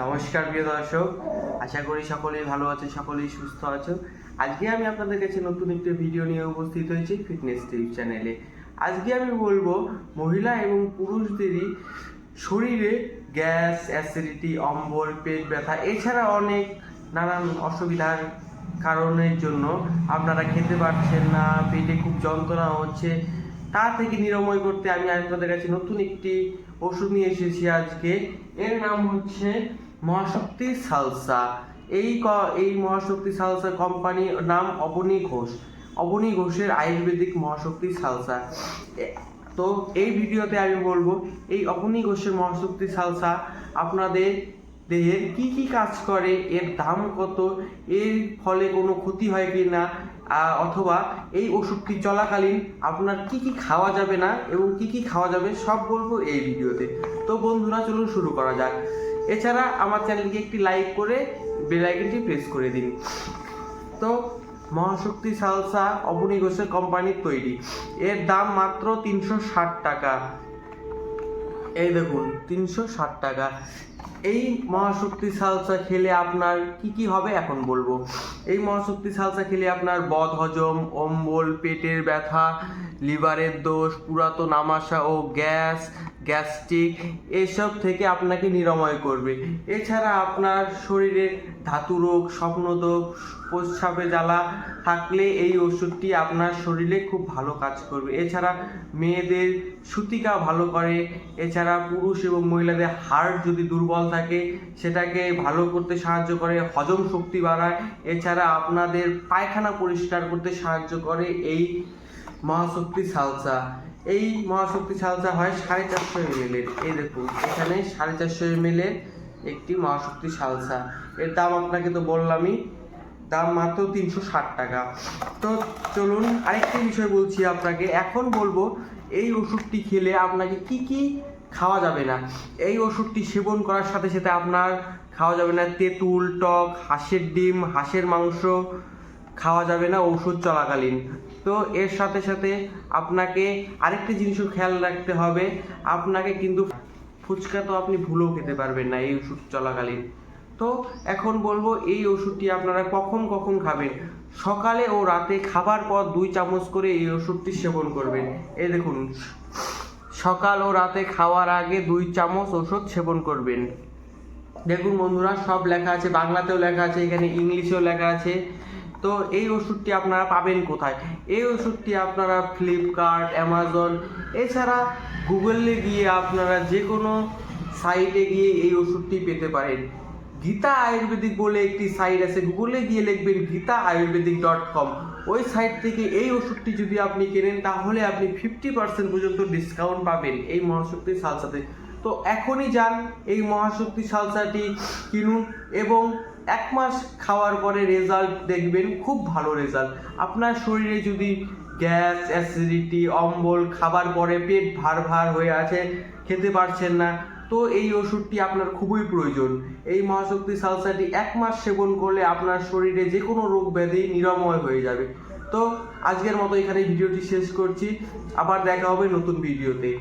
নমস্কার, প্রিয় দর্শক। আশা করি সকলেই ভালো আছে, সকলেই সুস্থ আছো। আজকে আমি আপনাদের কাছে নতুন একটি ভিডিও নিয়ে উপস্থিত হয়েছি ফিটনেস টিপ চ্যানেলে আজকে আমি বলব, মহিলা এবং পুরুষদেরই শরীরে গ্যাস, অ্যাসিডিটি, অম্বল, পেট ব্যথা, এছাড়া অনেক নানান অসুবিধার কারণের জন্য আপনারা খেতে পারছেন না, পেটে খুব যন্ত্রণা হচ্ছে। তা থেকে নিরাময় করতে আমি আপনাদের কাছে নতুন একটি ওষুধ নিয়ে এসেছি আজকে। এর নাম হচ্ছে মহাশক্তি সালসা। এই এই মহাশক্তি সালসা কোম্পানি নাম অবনী ঘোষ। অবনী ঘোষের আয়ুর্বেদিক মহাশক্তি সালসা। তো এই ভিডিওতে আমি বলব, এই অবনী ঘোষের মহাশক্তি সালসা আপনাদের দেহের কি কি কাজ করে, এর দাম কত, এর ফলে কোনো ক্ষতি হয় কি না অথবা এই ওষুধটি চলাকালীন আপনার কি কি খাওয়া যাবে না এবং কি কি খাওয়া যাবে সব বলব এই ভিডিওতে। তো বন্ধুরা, চলুন শুরু করা যাক। এছাড়া আমার চ্যানেলকে একটি লাইক করে বেল আইকনটি প্রেস করে দিন। তো মহাশক্তি সালসা অবনী ঘোষের কোম্পানির তৈরি। এর দাম মাত্র তিনশো ষাট টাকা। এই দেখুন, তিনশো ষাট টাকা। এই মহাশক্তি সালসা খেলে আপনার কি কি হবে এখন বলব। এই মহাশক্তি সালসা খেলে আপনার বদ হজম, অম্বল, পেটের ব্যথা, লিভারের দোষ, পুরাতন আমাশা ও গ্যাস গ্যাস্ট্রিক, এসব থেকে আপনাকে নিরাময় করবে। এছাড়া আপনার শরীরে ধাতু রোগ, স্বপ্নদোষ, প্রস্রাবে জ্বালা থাকলে এই ওষুধটি আপনার শরীরে খুব ভালো কাজ করবে। এছাড়া মেয়েদের সুতিকা ভালো করে, এছাড়া পুরুষ এবং মহিলাদের হার্ট যদি দুর্বল থাকে, সেটাকে ভালো করতে সাহায্য করে, হজম শক্তি বাড়ায়। এছাড়া আপনাদের পায়খানা পরিষ্কার করতে সাহায্য করে এই মহাশক্তি সালসা। এই মহাশক্তি সালসা হয় সাড়ে চারশো এমএলের এই দেখুন, এখানে সাড়ে চারশো এমএলের একটি মহাশক্তি সালসা এর দাম আপনাকে তো বললামই, দাম মাত্র তিনশো ষাট টাকা। তো চলুন আরেকটি বিষয় বলছি আপনাকে। এখন বলব, এই ওষুধটি খেলে আপনাকে কি কি খাওয়া যাবে না? এই ওষুধটি সেবন করার সাথে সাথে আপনার খাওয়া যাবে না তেঁতুল, টক, হাঁসের ডিম, হাঁসের মাংস, খাওয়া যাবে না ওষুধ চলাকালীন। তো এর সাথে সাথে আপনাকে আরেকটি জিনিসও খেয়াল রাখতে হবে। আপনাকে কিন্তু ফুচকা তো আপনি ভুলেও খেতে পারবেন না এই ওষুধ চলাকালীন। তো এখন বলব, এই ওষুধটি আপনারা কখন কখন খাবেন? সকালে ও রাতে খাবার পর দুই চামচ করে এই ওষুধটি সেবন করবেন। এই দেখুন, সকাল ও রাতে খাওয়ার আগে দুই চামচ ওষুধ সেবন করবেন। দেখুন বন্ধুরা, সব লেখা আছে, বাংলাতেও লেখা আছে, এখানে ইংলিশেও লেখা আছে। তো এই ওষুধটি আপনারা পাবেন কোথায়? এই ওষুধটি আপনারা ফ্লিপকার্ট অ্যামাজন এছাড়া গুগলে গিয়ে আপনারা যে কোনো সাইটে গিয়ে এই ওষুধটি পেতে পারেন। গীতা আয়ুর্বেদিক বলে একটি সাইট আছে। গুগলে গিয়ে লিখবেন গীতা আয়ুর্বেদিক ডট কম। ওই সাইট থেকে এই ওষুধটি যদি আপনি কেনেন, তাহলে আপনি ফিফটি পার্সেন্ট পর্যন্ত ডিসকাউন্ট পাবেন এই মহাশক্তি সালসাতে। তো এখনই যান, এই মহাশক্তি সালসাটি কিনুন এবং এক মাস খাওয়ার পরে রেজাল্ট দেখবেন খুব ভালো রেজাল্ট আপনার শরীরে যদি গ্যাস অ্যাসিডিটি অম্বল, খাবার পরে পেট ভার ভার হয়ে আছে, খেতে পারছেন না, তো এই ওষুধটি আপনার খুবই প্রয়োজন। এই মহাশক্তি সালসাটি এক মাস সেবন করলে আপনার শরীরে যে কোনো রোগ ব্যাধি নিরাময় হয়ে যাবে। তো আজকের মতো এখানে ভিডিওটি শেষ করছি। আবার দেখা হবে নতুন ভিডিওতে।